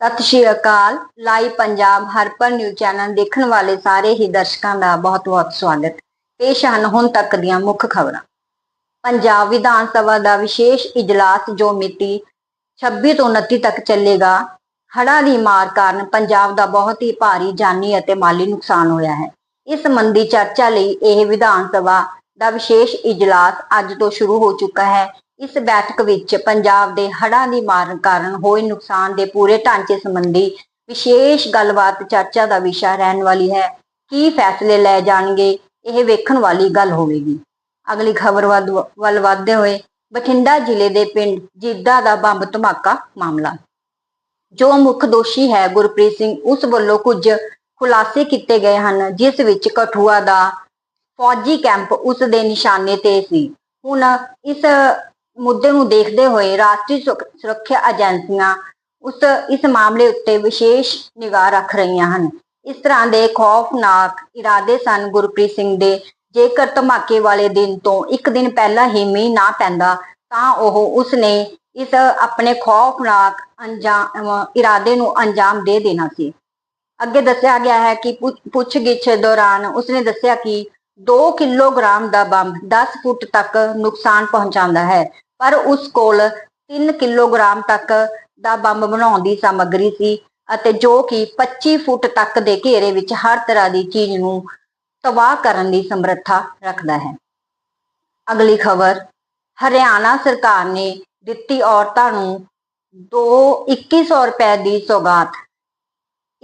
ਸਤਿ ਸ਼੍ਰੀ ਅਕਾਲ। Live Punjab Harpal news channel ਦੇਖਣ ਵਾਲੇ ਸਾਰੇ ਹੀ ਦਰਸ਼ਕਾਂ ਦਾ ਬਹੁਤ-ਬਹੁਤ ਸਵਾਗਤ। ਪੇਸ਼ ਹਨ ਹੁਣ ਤੱਕ ਦੀਆਂ ਮੁੱਖ ਖਬਰਾਂ। ਪੰਜਾਬ ਵਿਧਾਨ ਸਭਾ ਦਾ ਵਿਸ਼ੇਸ਼ ਇਜਲਾਸ ਜੋ ਮਿਤੀ 26 ਤੋਂ 29 ਤੱਕ ਚੱਲੇਗਾ, ਹੜ੍ਹਾਂ ਦੀ ਮਾਰ ਕਾਰਨ ਪੰਜਾਬ ਦਾ ਬਹੁਤ ਹੀ ਭਾਰੀ ਜਾਨੀ ਅਤੇ ਮਾਲੀ ਨੁਕਸਾਨ ਹੋਇਆ ਹੈ। ਇਸ ਸੰਬੰਧੀ ਚਰਚਾ ਲਈ ਇਹ ਵਿਧਾਨ ਸਭਾ ਦਾ ਵਿਸ਼ੇਸ਼ ਇਜਲਾਸ ਅੱਜ ਤੋਂ ਸ਼ੁਰੂ ਹੋ ਚੁੱਕਾ ਹੈ। ਇਸ ਬੈਠਕ ਵਿੱਚ ਪੰਜਾਬ ਦੇ ਹੜ੍ਹਾਂ ਦੀ ਮਾਰ ਕਾਰਨ ਹੋਏ ਨੁਕਸਾਨ ਦੇ ਪੂਰੇ ਢਾਂਚੇ ਸੰਬੰਧੀ ਵਿਸ਼ੇਸ਼ ਗੱਲਬਾਤ, ਚਰਚਾ ਦਾ ਵਿਸ਼ਾ ਰਹਿਣ ਵਾਲੀ ਹੈ। ਕੀ ਫੈਸਲੇ ਲੈ ਜਾਣਗੇ, ਇਹ ਵੇਖਣ ਵਾਲੀ ਗੱਲ ਹੋਵੇਗੀ। ਅਗਲੀ ਖਬਰ ਵੱਲ ਵਧਦੇ ਹੋਏ ਬਠਿੰਡਾ ਜ਼ਿਲ੍ਹੇ ਦੇ ਪਿੰਡ ਜੀਦਾ ਦਾ ਬੰਬ ਧਮਾਕਾ ਮਾਮਲਾ। ਜੋ ਮੁੱਖ ਦੋਸ਼ੀ ਹੈ, ਗੁਰਪ੍ਰੀਤ ਸਿੰਘ, ਉਸ ਵੱਲੋਂ ਕੁਝ ਖੁਲਾਸੇ ਕੀਤੇ ਗਏ ਹਨ, ਜਿਸ ਵਿੱਚ ਕਠੂਆ ਦਾ ਫੌਜੀ ਕੈਂਪ ਉਸ ਦੇ ਨਿਸ਼ਾਨੇ ਤੇ ਸੀ। ਹੁਣ ਇਸ ਮੁੱਦੇ ਨੂੰ ਦੇਖਦੇ ਹੋਏ ਰਾਸ਼ਟਰੀ ਸੁਰੱਖਿਆ ਏਜੰਸੀਆਂ ਉਸ, ਇਸ ਮਾਮਲੇ ਉੱਤੇ ਵਿਸ਼ੇਸ਼ ਨਿਗਾਹ ਰੱਖ ਰਹੀਆਂ ਹਨ। ਇਸ ਤਰ੍ਹਾਂ ਦੇ ਖੌਫਨਾਕ ਇਰਾਦੇ ਸਨ ਗੁਰਪ੍ਰੀਤ ਸਿੰਘ ਦੇ। ਜੇਕਰ ਧਮਾਕੇ ਵਾਲੇ ਦਿਨ ਤੋਂ ਇੱਕ ਦਿਨ ਪਹਿਲਾਂ ਹੀ ਮੀਂਹ ਨਾ ਪੈਂਦਾ, ਤਾਂ ਉਹ ਉਸ ਨੇ ਇਸ ਆਪਣੇ ਖੌਫਨਾਕ ਅੰਜਾਮ, ਇਰਾਦੇ ਨੂੰ ਅੰਜਾਮ ਦੇ ਦੇਣਾ ਸੀ। ਅੱਗੇ ਦੱਸਿਆ ਗਿਆ ਹੈ ਕਿ ਪੁੱਛਗਿੱਛ ਦੌਰਾਨ ਉਸਨੇ ਦੱਸਿਆ ਕਿ 2 ਕਿਲੋਗ੍ਰਾਮ ਦਾ ਬੰਬ 10 ਫੁੱਟ ਤੱਕ ਨੁਕਸਾਨ ਪਹੁੰਚਾਉਂਦਾ ਹੈ, ਪਰ ਉਸ ਕੋਲ 3 ਕਿਲੋਗ੍ਰਾਮ ਤੱਕ ਦਾ ਬੰਬ ਬਣਾਉਣ ਦੀ ਸਮੱਗਰੀ ਸੀ ਅਤੇ ਜੋ ਕਿ 25 ਫੁੱਟ ਤੱਕ ਦੇ ਘੇਰੇ ਵਿੱਚ ਹਰ ਤਰ੍ਹਾਂ ਦੀ ਚੀਜ਼ ਨੂੰ ਤਬਾਹ ਕਰਨ ਦੀ ਸਮਰੱਥਾ ਰੱਖਦਾ ਹੈ। ਅਗਲੀ ਖਬਰ, ਹਰਿਆਣਾ ਸਰਕਾਰ ਨੇ ਦਿੱਤੀ ਔਰਤਾਂ ਨੂੰ 2 2100 ਰੁਪਏ ਦੀ ਸੌਗਾਤ।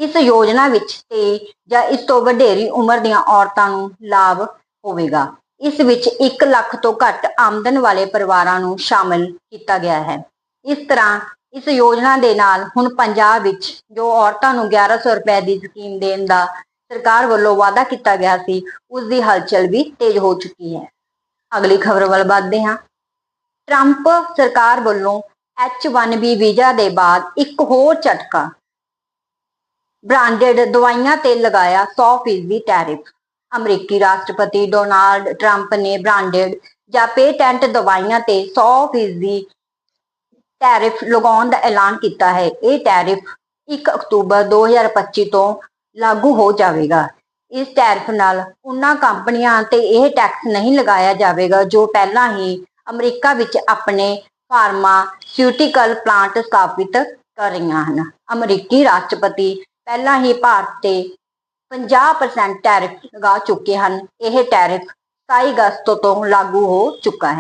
ਇਸ ਯੋਜਨਾ ਵਿੱਚ ਤੇ ਜਾਂ ਇਸ ਤੋਂ ਵਧੇਰੀ ਉਮਰ ਦੀਆਂ ਔਰਤਾਂ ਨੂੰ ਲਾਭ ਹੋਵੇਗਾ। ਇਸ ਵਿੱਚ 1 ਲੱਖ ਤੋਂ ਘੱਟ ਆਮਦਨ ਵਾਲੇ ਪਰਿਵਾਰਾਂ ਨੂੰ ਸ਼ਾਮਲ ਕੀਤਾ ਗਿਆ ਹੈ। ਇਸ ਤਰ੍ਹਾਂ ਇਸ ਯੋਜਨਾ ਦੇ ਨਾਲ ਹੁਣ ਪੰਜਾਬ ਵਿੱਚ ਜੋ ਔਰਤਾਂ ਨੂੰ 1100 ਰੁਪਏ ਦੀ ਸਕੀਮ ਦੇਣ ਦਾ ਸਰਕਾਰ ਵੱਲੋਂ ਵਾਅਦਾ ਕੀਤਾ ਗਿਆ ਸੀ, ਉਸ ਦੀ ਹਲਚਲ ਵੀ ਤੇਜ਼ ਹੋ ਚੁੱਕੀ ਹੈ। ਅਗਲੀ ਖਬਰ ਵੱਲ ਵਧਦੇ ਹਾਂ। ਟਰੰਪ ਸਰਕਾਰ ਵੱਲੋਂ H1B ਵੀਜ਼ਾ ਦੇ ਬਾਅਦ ਇੱਕ ਹੋਰ ਝਟਕਾ ਬ੍ਰਾਂਡਡ ਦਵਾਈਆਂ ਤੇ ਲਗਾਇਆ 100% ਟੈਰਿਫ ਅਮਰੀਕੀ ਰਾਸ਼ਟਰਪਤੀ ਡੋਨਾਲਡ ਟਰੰਪ ਨੇ ਬ੍ਰਾਂਡਡ ਜਾਂ ਪੇਟੈਂਟ ਦਵਾਈਆਂ ਤੇ 100% ਟੈਰਿਫ ਲਗਾਉਣ ਦਾ ਐਲਾਨ ਕੀਤਾ ਹੈ। ਇਹ ਟੈਰਿਫ 1 ਅਕਤੂਬਰ 2025 ਤੋਂ ਲਾਗੂ ਹੋ ਜਾਵੇਗਾ। ਇਸ ਟੈਰਿਫ ਨਾਲ ਉਹਨਾਂ ਕੰਪਨੀਆਂ ਤੇ ਇਹ ਟੈਕਸ ਨਹੀਂ ਲਗਾਇਆ ਜਾਵੇਗਾ ਜੋ ਪਹਿਲਾਂ ਹੀ ਅਮਰੀਕਾ ਵਿੱਚ ਆਪਣੇ ਫਾਰਮਾਸਿਊਟੀਕਲ ਪਲਾਂਟ ਸਥਾਪਿਤ ਕਰ ਰਹੀਆਂ ਹਨ। ਅਮਰੀਕੀ ਰਾਸ਼ਟਰਪਤੀ ਪਹਿਲਾਂ ਹੀ ਭਾਰਤ ਤੇ 50% ਟੈਰਿਫ ਲਗਾ ਚੁੱਕੇ ਹਨ। ਇਹ ਟੈਰਿਫ 27 ਅਗਸਤ ਤੋਂ ਲਾਗੂ ਹੋ ਚੁੱਕਾ ਹੈ।